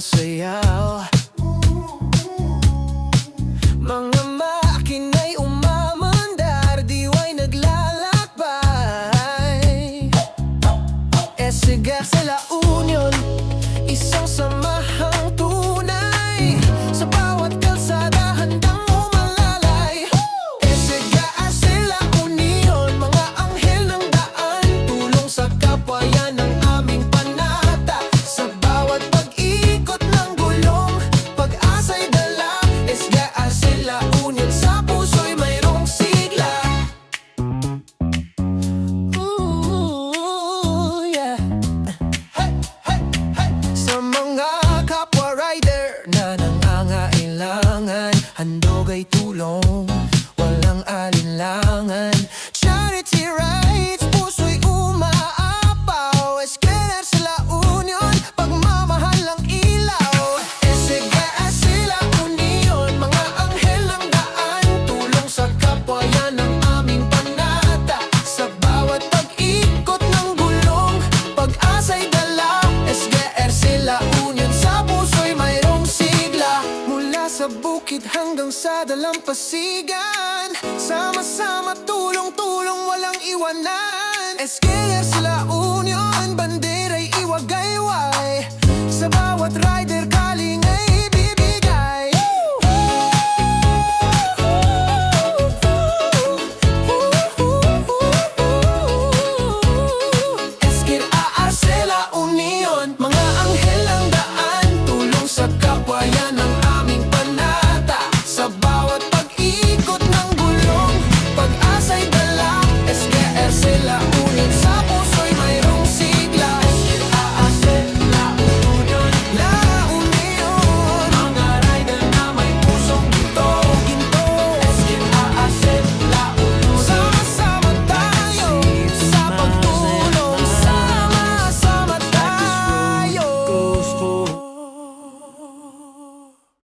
sayaw oh. handog ay tulong. Walang alinlangan hanggang sa dalampasigan? Sama-sama tulong-tulong walang iwanan. Esquelas